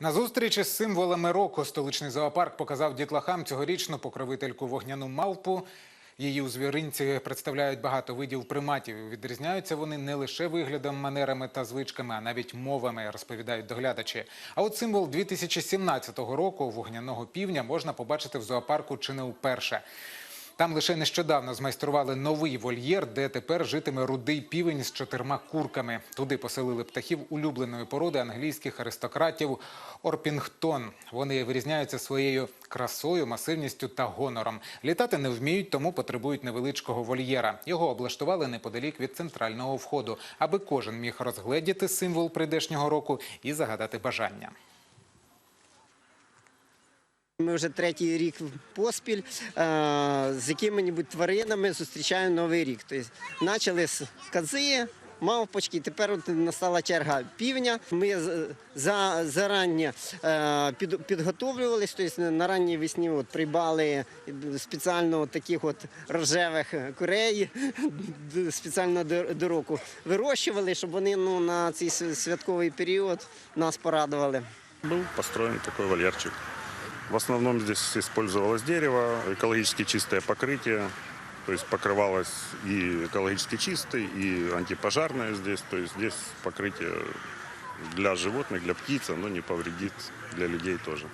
На зустрічі з символами року столичний зоопарк показав дітлахам цьогорічну покровительку вогняну малпу. Її у звіринці представляють багато видів приматів. Відрізняються вони не лише виглядом, манерами та звичками, а навіть мовами, розповідають доглядачі. А от символ 2017 року вогняного півня можна побачити в зоопарку чи не вперше. Там лише нещодавно змайстрували новий вольєр, де тепер житиме рудий півень з чотирма курками. Туди поселили птахів улюбленої породи англійських аристократів Орпінгтон. Вони вирізняються своєю красою, масивністю та гонором. Літати не вміють, тому потребують невеличкого вольєра. Його облаштували неподалік від центрального входу, аби кожен міг розгледіти символ прийдешнього року і загадати бажання. Ми вже третій рік поспіль е, з якими-небудь тваринами зустрічаємо новий рік. Тобто почали з кози, мавпочки, тепер от настала черга півня. Ми за, зарані е, під, підготовлювалися, тобто на ранній весні от, придбали спеціально от таких от рожевих курей, спеціально до, року вирощували, щоб вони ну, на цей святковий період нас порадували. Был построен такой вольерчик. В основном здесь использовалось дерево, экологически чистое покрытие, то есть покрывалось и экологически чистый, и антипожарное здесь. То есть здесь покрытие для животных, для птиц, оно не повредит, для людей тоже.